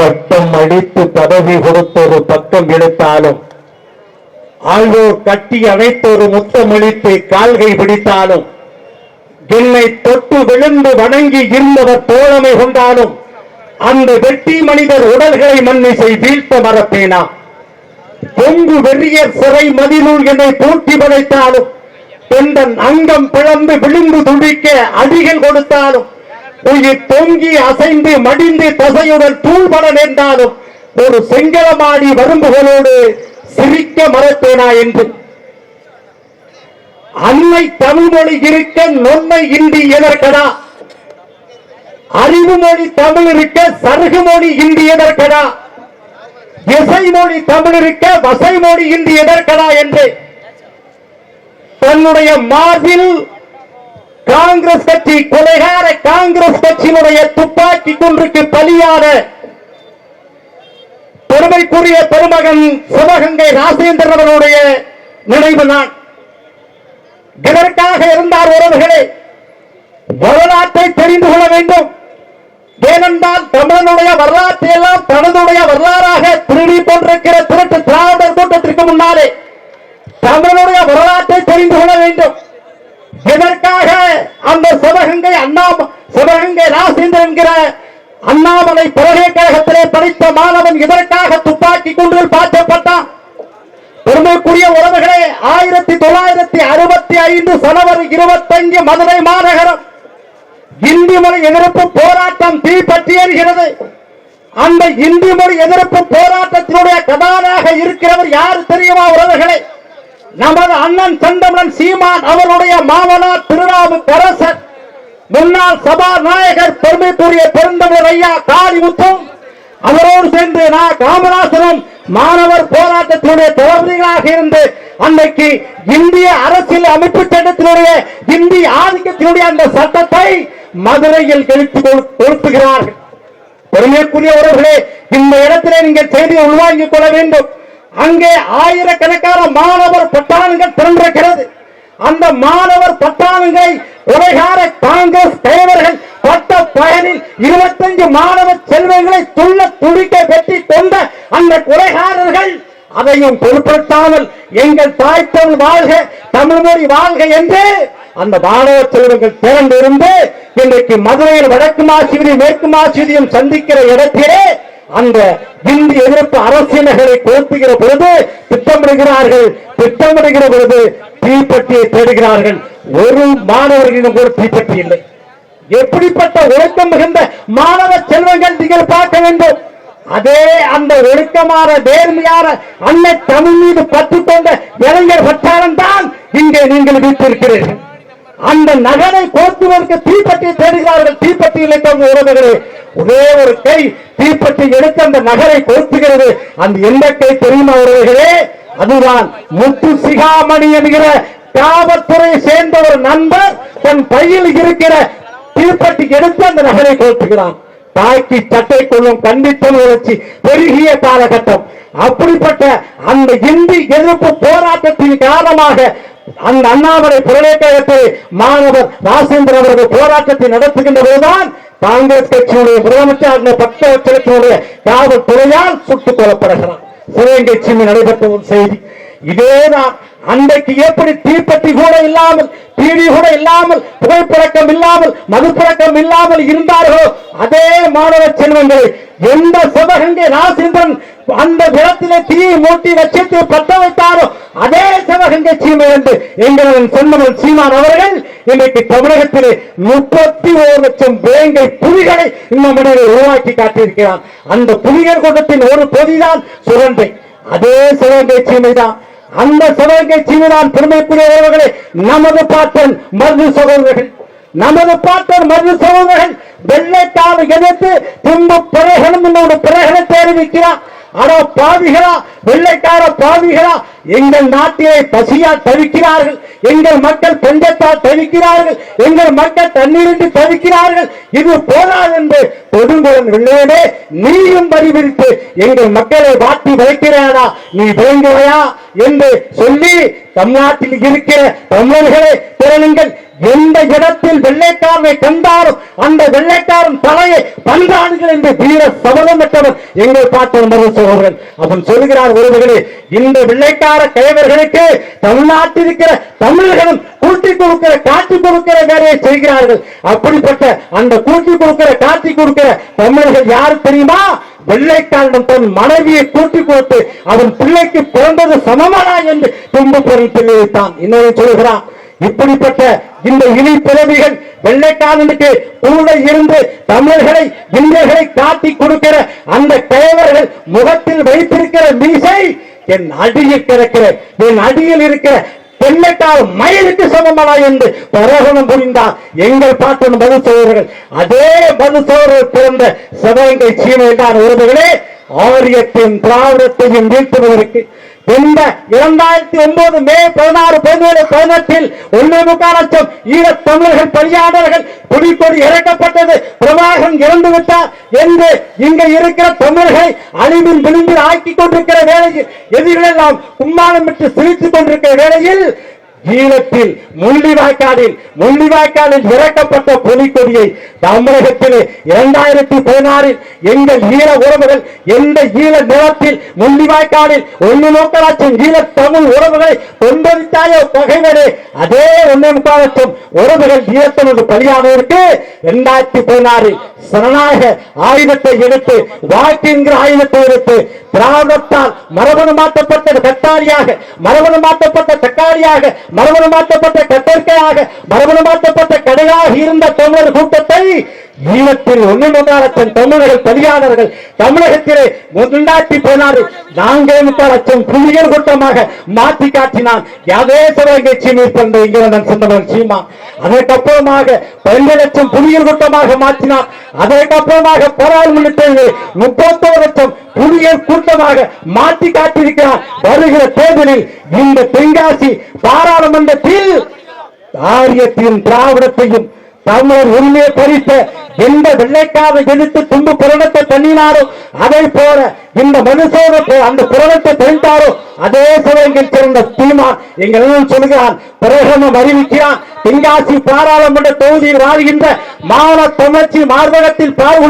பட்டம் அடித்து பதவி கொடுத்தொரு பக்கம் எடுத்தாலும் ஆழ்வோர் கட்டி அணைத்தொரு முத்தமளித்து கால்கை பிடித்தாலும் என்னை தொட்டு விழுந்து வணங்கி இருந்தவர் தோழமை கொண்டாலும் அந்த வெட்டி மனிதர் உடல்களை மன்னிசை வீழ்த்த மறப்பேனா? பொங்கு வெறியர் சிறை மதிநூல் என்னை பூட்டி படைத்தாலும் தொண்டன் அங்கம் பிளந்து விழுந்து துடிக்க அடிகள் கொடுத்தாலும் உயிர் தொங்கி அசைந்து மடிந்து தசையுடன் தூள்பட நேர்ந்தாலும் ஒரு செங்கலமாடி வரும்புகளோடு சிரிக்க மறப்பேனா என்று. அன்னை தமிழ்மொழி இருக்க நொன்மை இந்தி எதற்கடா? அறிவு மொழி தமிழ் இருக்க சருகு மொழி இந்தி எதற்கடா? இசை மொழி தமிழ் இருக்க வசை மொழி இந்தி எதற்கடா என்று. தன்னுடைய மார்பில் காங்கிரஸ் கட்சி கொலைகார காங்கிரஸ் கட்சியினுடைய துப்பாக்கி குன்றுக்கு பலியான பெருமைக்குரிய பெருமகன் சிவகங்கை ராசேந்திரன் அவருடைய நினைவு நான் இதற்காக இருந்தார் உறவுகளே. வரலாற்றை தெரிந்து கொள்ள வேண்டும். ஏனென்றால் தமிழனுடைய வரலாற்றை எல்லாம் தனதுடைய வரலாறாக திருடி கொண்டிருக்கிற திருட்டு திராவிடர் கூட்டத்திற்கு முன்னாலே தமிழனுடைய வரலாற்றை தெரிந்து கொள்ள வேண்டும். இதற்காக அந்த சிவகங்கை அண்ணா சிவகங்கை ராசேந்திரன் என்கிற அண்ணாமலை பல்கலைக்கழகத்திலே படித்த மாணவன் இதற்காக துப்பாக்கி குண்டில் பாய்ச்சப்பட்டான்? பெருமைக்குரிய உறவுகளே ஆயிரத்தி தொள்ளாயிரத்தி அறுபத்தி ஐந்து சனவரி இருபத்தஞ்சு மதுரை மாநகரம் இந்தி மொழி எதிர்ப்பு போராட்டம் தீப்பற்றி எறிகிறது அந்த இந்தி மொழி எதிர்ப்பு போராட்டத்தினுடைய கதானாக இருக்கிறவர் யார் தெரியுமா உறவுகளே? நமது அண்ணன் தண்டமன் சீமான் அவருடைய மாமனார் திருநாவுக்கரசர் முன்னாள் சபாநாயகர் பெருமைக்குரிய பெருந்தமிழர் ஐயா காளிமுத்தும் அவரோடு சேர்ந்து நான் காமராசனும் மாணவர் போராட்டத்தினுடைய தளபதிகளாக இருந்து அன்னைக்கு இந்திய அரசியல் அமைப்பு சட்டத்தினுடைய இந்திய ஆதிக்கத்தினுடைய அந்த சட்டத்தை மதுரையில் எழுத்து கொடுத்துகிறார்கள் பெருமைக்குரிய உறவுகளே இந்த இடத்திலே நீங்கள் செய்தியை உள்வாங்கிக் கொள்ள வேண்டும். அங்கே ஆயிரக்கணக்கான மாணவர் பட்டாளங்கள் திரண்டிருக்கிறது அந்த மாணவர் பட்டாளங்களை உலகார காங்கிரஸ் தலைவர்கள் பட்ட பயனில் இருபத்தஞ்சு மாணவ செல்வங்களை துள்ள துடிக்க வெட்டி கொண்ட அந்த குறைகாரர்கள் அதையும் பொருட்படுத்தாமல் எங்கள் தாய் தமிழ் வாழ்க தமிழ் மொழி வாழ்க என்று அந்த மாணவ செல்வங்கள் திரண்டிருந்து இன்றைக்கு மதுரையில் வடக்கு மாசிவியும் மேற்கு மாசிவியும் சந்திக்கிற இடத்திலே அந்த இந்தி எதிர்ப்பு அரசியல்களை குழப்புகிற பொழுது திட்டமிடுகிறார்கள் திட்டமிடுகிற பொழுது தீப்பட்டியை தேடுகிறார்கள். ஒரு மாணவர்களிடம் கூட தீப்பட்டி இல்லை. எப்படிப்பட்ட ஒழுக்கம் மிகுந்த மாணவ செல்வங்கள் நீங்கள் பார்க்க வேண்டும். அதே அந்த ஒழுக்கமான நேர்மையான அன்னை தமிழ் மீது பற்று கொண்ட இளைஞர் வட்டாரம் தான் இங்கே நீங்கள் வீட்டிருக்கிறீர்கள் அந்த நகரை கோத்துவதற்கு தீப்பட்டியை தேடுகிறார்கள். தீப்பட்டியில் உறவுகளை. ஒரே ஒரு கை தீப்பற்றி எடுத்து அந்த நகரை கொளுத்துகிறது. அந்த எந்த கை தெரியுமா உறவுகளே? அதுதான் முத்து சிகாமணி என்கிற காவல்துறை சேர்ந்த ஒரு நண்பர் தன் பையில் இருக்கிற தீப்பட்டி எடுத்து அந்த நகரை கொளுத்துகிறான். தாய்க்கு சட்டை கொள்ளும் கண்டித்தல் உணர்ச்சி பெருகிய காலகட்டம். அப்படிப்பட்ட அந்த இந்தி எதிர்ப்பு போராட்டத்தின் காரணமாக அந்த அண்ணாமலை பல்கலைக்கழகத்தில் மாணவர் ராசேந்திரன் அவர்கள் போராட்டத்தை நடத்துகின்ற போதுதான் காங்கிரஸ் கட்சியுடைய முதலமைச்சர் பக்தவச்சலத்தினுடைய காவல்துறையால் சுட்டுக் கொல்லப்படுகிறார் சிவகங்கை சிம்மி நடைபெற்ற ஒரு செய்தி. இதேதான் அன்றைக்கு எப்படி தீப்பெட்டி கூட இல்லாமல் டிவி கூட இல்லாமல் புகைப்பழக்கம் இல்லாமல் மதுப்பழக்கம் இல்லாமல் இருந்தார்களோ அதே மாணவ செல்வங்களை எந்த சிவகங்கை ராசேந்திரன் அந்த குளத்திலே தீயை மூட்டி வச்சிட்டு பத்த வைத்தாரோ அதே சிவகங்கை சீமை என்று எங்களின் சொன்னவன் சீமான் அவர்கள் இன்னைக்கு தமிழகத்திலே முப்பத்தி ஒரு லட்சம் வேங்கை புலிகளை இன்னும் உருவாக்கி காட்டியிருக்கிறார். அந்த புலிகள் கூட்டத்தின் ஒரு பொதிதான் சுரண்டை அதே சிவகங்கை சீமைதான் அந்த சிவகங்கை சீமைதான் பெருமைக்குரிய உறவுகளை நமது பாட்டன் மருது சகோதரர்கள். நமது பாட்டர் மருது சகோதரர்கள் வெள்ளைக்கால எதிர்த்து திரும்ப பிறகணும் என்னோட பிறகனை தெரிவிக்கிறார் ஆனா பாவிகளா வெள்ளைக்கார பாவிகளா எங்கள் நாட்டிலே பசியால் தவிக்கிறார்கள் எங்கள் மக்கள் பஞ்சத்தால் தவிக்கிறார்கள் எங்கள் மக்கள் தண்ணீரின்றி தவிக்கிறார்கள். இது போதாது என்று கொடுங்குளன் வெள்ளையனே நீயும் வரிவிரித்து எங்கள் மக்களை வாட்டி வைக்கிறானா நீ வேண்டுவையா என்று சொல்லி தமிழ்நாட்டில் இருக்கிற தமிழர்களே திறனுங்கள். எந்த இடத்தில் வெள்ளைக்காரனை கண்டாலும் அந்த வெள்ளைக்காரன் தலையை பந்தாடுகள் என்று வீர சபதம் பெற்றவர் எங்கள் பாட்டன் மருது சகோதரன். அவன் சொல்கிறார் ஒருவர்களே இந்த வெள்ளைக்கார கைவர்களுக்கு தமிழ்நாட்டில் இருக்கிற தமிழர்களும் கூட்டி கொடுக்கிற காட்சி கொடுக்கிற வேலையை செய்கிறார்கள். அப்படிப்பட்ட அந்த கூட்டி கொடுக்கிற காட்சி கொடுக்கிற தமிழர்கள் யாரு தெரியுமா? வெள்ளைக்காரன் தன் மனைவியை கூட்டி கொடுத்து அவன் பிள்ளைக்கு பிறந்தது சமமானா என்று துன்பு பொருள் தெரிவித்தான் இன்னொரு சொல்கிறான் இப்படிப்பட்ட இந்த இனி பிறவிகள் வெள்ளைக்காரனுக்கு கூட இருந்து தமிழர்களை இந்தியர்களை காட்டி கொடுக்கிற அந்த கயவர்கள் முகத்தில் வைத்திருக்கிற மீசை என் அடியில் கிடக்கிற என் அடியில் இருக்கிற பெண்ணைக்கால் மயிலுக்கு சமமானா என்று பரோகணம் புரிந்தார். எங்கள் பாட்டன் மது சோழர்கள் அதே மது சோழர்கள் பிறந்த சிவகங்கை சீமையில் தான் உறவுகளே ஆரியத்தையும் திராவிடத்தையும் வீழ்த்துவதற்கு இந்த இரண்டாயிரத்தி ஒன்பது மே பதினாறு பதினேழு பதினெட்டில் ஒன்றே முக்கால் லட்சம் ஈழத் தமிழர்கள் பணியாளர்கள் புலிக்கொடி இறக்கப்பட்டது. பிரபாகரன் இறந்து விட்டார் என்று இங்க இருக்கிற தமிழர்களை அழிவில் விளிம்பில் ஆக்கி கொண்டிருக்கிற வேளையில் எதிரெல்லாம் கும்மாளம் விட்டு சிரித்துக் கொண்டிருக்கிற வேளையில் ஈழத்தில் முள்ளிவாய்க்காலில் முள்ளிவாய்க்காலில் இறக்கப்பட்ட புலிக்கொடியை தமிழகத்திலே இரண்டாயிரத்தி பதினாறில் எங்கள் ஈழ உறவுகள் எந்த ஈழ நிலத்தில் முள்ளிவாய்க்காலில் ஒன்று முக்கால் ஈழ தமிழ் உறவுகளை கொண்டடித்தாயோ பகைவரே அதே ஒன்னே முக்கால் லட்சம் உறவுகள் ஈழத்தனது பலியானவருக்கு இரண்டாயிரத்தி பதினாறில் சனநாயக ஆயுதத்தை எடுத்து வாக்கிங்கிற ஆயுதத்தை எடுத்து திராவிடத்தால் மரபணு மாற்றப்பட்ட கட்டாரியாக மரபணு மாற்றப்பட்ட தக்காளியாக மரபணு மாற்றப்பட்ட கட்டற்கையாக மரபணு மாற்றப்பட்ட கடையாக இருந்த தமிழர் கூட்டத்தை ஈழத்தில் ஒன்று முக்கால் லட்சம் தமிழர்கள் பலியானவர்கள் தமிழகத்திலே இரண்டாயிரத்தி பதினாறு நான்கே முக்கால் லட்சம் புலிகள் கூட்டமாக மாற்றி காட்டினான். யாதே சிவகங்கை சீனி பிறந்த சொந்தவன் சீமா. அதற்கப்புறமாக பதினஞ்சு லட்சம் புலிகள் கூட்டமாக மாற்றினான் அதற்கப்புறமாக பாராளுமன்றத்தில் முப்பத்தோரு லட்சம் புலிகள் கூட்டமாக மாற்றி காட்டியிருக்கிறான் வருகிற தேர்தலில் இந்த தென்காசி பாராளுமன்றத்தில் ஆரியத்தையும் திராவிடத்தையும் தமிழர் உரிமையை பறித்த எந்த வெள்ளைக்காரனை எதிர்த்து துண்டு புரணத்தை தண்ணினாரோ அதை போல இந்த மனுஷனுக்கு அந்த புரணத்தை தெரிந்தாரோ அதே சமயங்கள் சேர்ந்த தீமான் எங்கள் அண்ணன் சொல்கிறான் பிரகமம் அறிவிக்கிறான். தென்காசி பாராளுமன்ற தொகுதியில் வாழ்கின்ற மாவன தமிழ்ச்சி மார்பகத்தில் பால்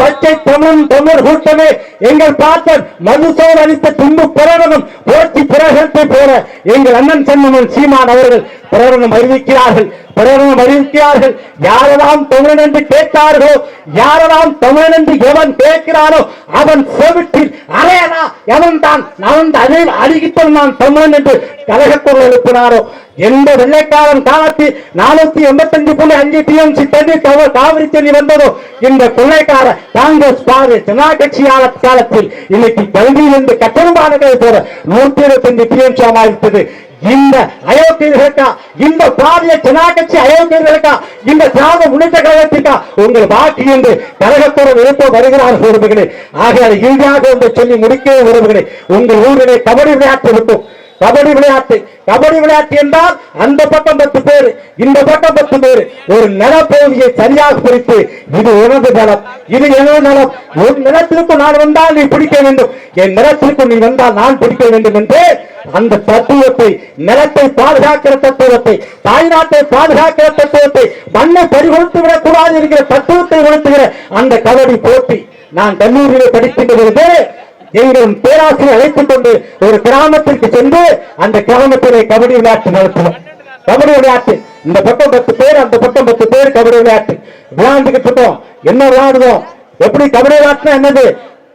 பச்சை தமிழ் தமிழ் கூட்டமே எங்கள் பார்த்தன் மனுஷோர் அளித்த துன்பு பிரகடனம் போட்டி பிரகடனத்தை போல எங்கள் அண்ணன் சென்னமன் சீமான் அவர்கள் பிரகடனம் அறிவிக்கிறார்கள். பிரகடனம் அறிவிக்கிறார்கள். யாரெல்லாம் தமிழன் என்று கேட்டார்களோ யாரெல்லாம் தமிழன் என்று எவன் கேட்கிறானோ அவன் செவிட்டு அறையனா எவன் தான் நான் அதை அடிக்கிட்டவன் நான் தமிழன் என்று கழகக்குரல் எழுப்பினாரோ? எந்த வெள்ளைக்காரன் காலத்தில் நானூத்தி எண்பத்தி அஞ்சு புள்ளி அஞ்சு டிஎம்சி தண்ணி காவிரி தண்ணி வந்ததோ? இந்த கொள்ளைக்கார காங்கிரஸ் பாரு ஜனா கட்சியாள காலத்தில் இன்னைக்கு கல்வியில் இருந்து கட்டணமானதை போல நூத்தி இருபத்தி அஞ்சு டிஎம்சி அமைத்தது இந்த அயோக்கியர்களுக்கா இந்த பாரிய ஜனாகட்சி அயோக்கியர்களுக்கா இந்த திராவிட முன்னேற்ற கழகத்திற்கா உங்கள் வாக்கு என்று கழகத்தோடு எழுப்ப வருகிறார்கள் உறவுகளே ஆகையால் இறுதியாக ஒன்றை சொல்லி முடிக்க உறவுகளே உங்கள் ஊரிலே கபடி விளையாட்டு இருக்கும். கபடி விளையாட்டு. கபடி விளையாட்டு என்றால் அந்த பட்டம் பத்து பேர் இந்த பட்டம் பத்து பேர். ஒரு நிலப்பகுதியை சரியாக பிரித்து இது எனது நிலம் இது எனது நிலம். ஒரு நிலத்திற்கும் நான் வந்தால் நீ பிடிக்க வேண்டும். என் நிலத்திற்கும் நீ வந்தால் நான் பிடிக்க வேண்டும் என்று அந்த தத்துவத்தை நிலத்தை பாதுகாக்கிற தத்துவத்தை தாய்நாட்டை பாதுகாக்கிற தத்துவத்தை மண்ணை பறிகொடுத்து விடக்கூடாது என்கிற தத்துவத்தை உணர்த்துகிற அந்த கபடி போட்டி நான் கல்லூரியில் படிக்கின்ற பொழுது எங்கள் பேராசிரியர் அழைத்துக் கொண்டு ஒரு கிராமத்திற்கு சென்று அந்த கிராமத்திலே கபடி விளையாட்டு நடத்துவோம். கபடி விளையாட்டு. இந்த பக்கம் பத்து பேர் அந்த பக்கம் பத்து பேர் கபடி விளையாட்டு. விளையாண்டுகிட்டு இருக்கோம். என்ன விளையாடுவோம்? எப்படி கபடி விளையாட்டுனா என்னது?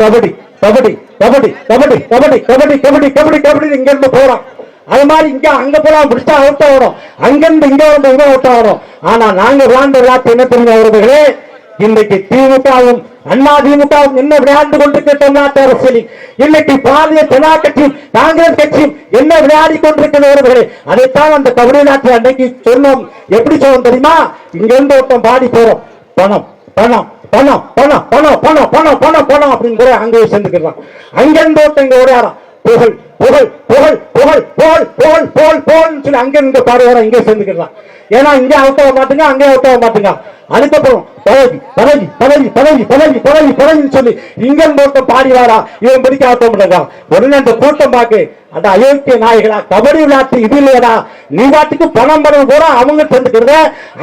கபடி கபடி கபடி கபடி கபடி கபடி கபடி கபடி கபடி இங்க இருந்து போறோம். அது மாதிரி இங்க அங்க போலாம். பிடிச்சா அவுட்டா வரும். அங்கிருந்து இங்க வந்து இவன் அவுட் வரும். ஆனா நாங்க விளாண்ட விளையாட்டு என்ன தெரியுங்க அவர்களே இன்றைக்கு திமுகவும் அண்ணா திமுகவும் என்ன விளையாண்டு கொண்டிருக்கிற தமிழ்நாட்டு அரசியலில்? இன்னைக்கு பாரதிய ஜனதா கட்சியும் காங்கிரஸ் கட்சியும் என்ன விளையாடி கொண்டிருக்கிறவர்களே அதைத்தான் அந்த கபடி அன்னைக்கு சொன்னோம். எப்படி சொன்னோம் தெரியுமா? இங்க இருந்து பாடி போறோம். பணம் பணம் பணம் பணம் பணம் பணம் பணம் பணம் பணம் அப்படின்னு கூட அங்கே சேர்ந்துக்கிறான் அங்கிருந்து ஒருத்தங்க இங்க ஓடியாரான் புகழ் புகழ் புகழ் புகழ் புகழ் புகழ் புகழ் புகழ்னு சொல்லி அங்க இருந்து பாடுவாரா இங்கே சேர்ந்துக்கலாம் ஏன்னா இங்க அவுட் ஆக மாட்டுங்க அங்கே அவுட் ஆக மாட்டுங்க அதுக்கப்புறம் பதவி பதவி பதவி பதவி பதவி பதவி பதவின்னு சொல்லி இங்க போட்டம் பாடி வாரா இவன் பிடிக்க ஆட்டம் பண்ணுறான் உடனே அந்த கூட்டம் பாக்கு அந்த அயோக்கிய நாயகனா கபடி விளையாட்டு இது இல்லையடா. நீ வாட்டுக்கு பணம் பணம் கூட அவங்க செஞ்சுக்கிறத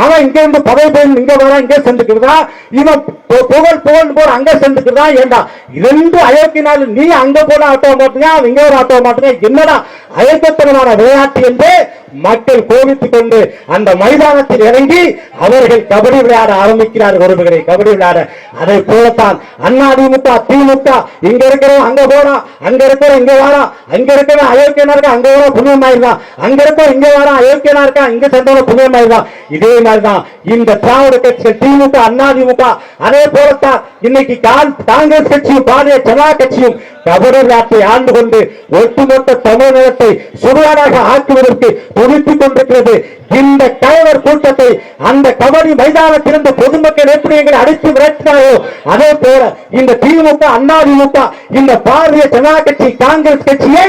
அவன் இங்க இருந்து பதவி போய் இங்க வர இங்க செஞ்சுக்கிறதா இவன் புகழ் புகழ் போற அங்க செஞ்சுக்கிறதா ஏண்டா? ரெண்டு அயோக்கிய நாள் நீ அங்க போன ஆட்டோ மாட்டுங்க அவன் இங்க ஒரு ஆட்டோ மாட்டேன் என்னடா அயோக்கியத்தனமான விளையாட்டு என்று மக்கள் கோபித்துக் கொண்டு அந்த மைதானத்தில் இறங்கி அவர்கள் கபடி விளையாட ஆரம்பிக்கிறார் ஒருவர்களை. கபடி விளையாட. அதை போலத்தான் அண்ணா திமுக திமுக இங்க இருக்கிறோம் அங்க போறா அங்க இருக்கிறோம் இங்க வாரா அங்க இருக்கிறவன் அயோக்கியனா இருக்கா அங்க வர புண்ணியமாயிருந்தான் அங்க இருக்கோம் இங்க வாரா அயோக்கியனா இருக்கா இங்க சென்றவன் புண்ணியமாயிருந்தான் இதே மாதிரிதான் இந்த திராவிட கட்சிகள் திமுக அண்ணா திமுக அதே போலத்தான் இன்னைக்கு காங்கிரஸ் கட்சியும் பாரதிய ஜனதா கட்சியும் கபடி விளையாட்டை ஆண்டு கொண்டு ஒட்டுமொத்த தமிழகத்தை சுடுகாடாக ஆக்குவதற்கு துடித்துக் கொண்டிருக்கிறது. இந்த தலைவர் கூட்டத்தை அந்த கபடி மைதானத்திலிருந்து பொதுமக்கள் எப்படி எங்களை அடித்து விரட்டினாரோ அதே போல இந்த திமுக அண்ணா இந்த பாரதிய ஜனதா கட்சி காங்கிரஸ் கட்சியை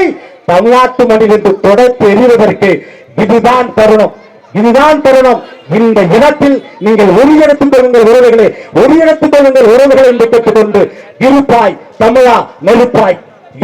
தமிழ்நாட்டு மண்ணிலிருந்து தொடர்ந்து எறிவதற்கு இதுதான் தருணம். இதுதான் தருணம். இந்த இடத்தில் நீங்கள் ஒருங்கிணைத்துக் கொள்ளுங்கள் ஒரு இடத்தில் கொள்ளுங்கள் உறவுகளை என்று கேட்டுக்கொண்டு இருப்பாய் தமிழா நெருப்பாய்.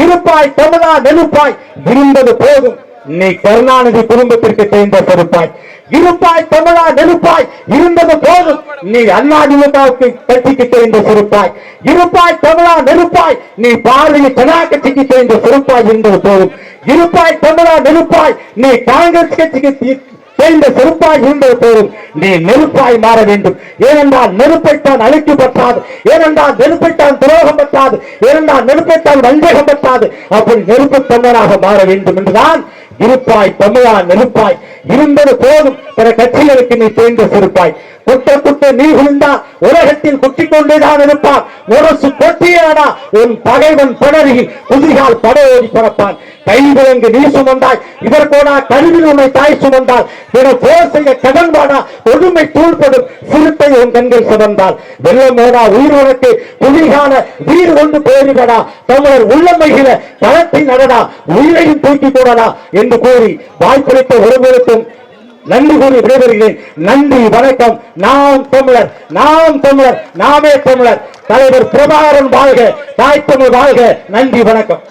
இருப்பாய் தமிழா நெருப்பாய். இருந்தது போதும். நீ கருணாநிதி குடும்பத்திற்கு தேர்ந்த பொறுப்பாய் இருப்பாய் தமிழா நெருப்பாய். இருந்தது போதும். நீ அண்ணாதிமுகவுக்கு கட்சிக்கு தேர்ந்த பொறுப்பாய் இருப்பாய் தமிழா நெருப்பாய். நீ பாரதிய ஜனா கட்சிக்கு தேர்ந்த பொறுப்பாய் இருந்தது போதும். இருப்பாய் தமிழா நெருப்பாய். நீ காங்கிரஸ் கட்சிக்கு தி- தேர்ந்த செருப்பாய் இருந்தது போதும்? நீ நெருப்பாய் மாற வேண்டும். ஏனென்றால் நெருப்பைத்தான் அழைத்து பற்றாது. ஏனென்றால் நெருப்பைத்தான் துரோகம் பற்றாது. ஏனென்றால் நெருப்பைத்தான் வஞ்சகம் பற்றாது. அப்படி நெருப்பு தமிழராக மாற வேண்டும் என்றுதான் இருப்பாய் தமிழா நெருப்பாய். இருந்தது போதும். பிற கட்சிகளுக்கு நீ தேர்ந்த செருப்பாய். குட்ட குட்டு நீ விழுந்தா உலகத்தில் குட்டிக் கொண்டேதான் இருப்பான். முரசு கொட்டியானா உன் பகைவன் பிணறி குதிகால் படையோடி கை கைவிலங்கு நீ சுமந்தாய். இதற்கோனா கருவில் உன்னை தாய் சுமந்தால். பிற போர் செய்ய கடன்பாடா கொடுமை தூள்படும் சிறுத்தை உன் கண்கள் சுமந்தால். வெள்ளமோடா உயிர் உனக்கு புலிகான வீர் கொண்டு போயிருக்கடா தமிழர் உள்ளமைகிற களத்தை நடடா. உயிரையும் தூக்கி போடடா என்று கூறி வாய்ப்பளித்த ஒருவருக்கும் நன்றி கூறி விடைபெறுகிறேன். நன்றி வணக்கம். நாம் தமிழர் நாம் தமிழர் நாமே தமிழர். தலைவர் பிரபாகரன் வாழ்க தாய் தமிழ் வாழ்க. நன்றி வணக்கம்.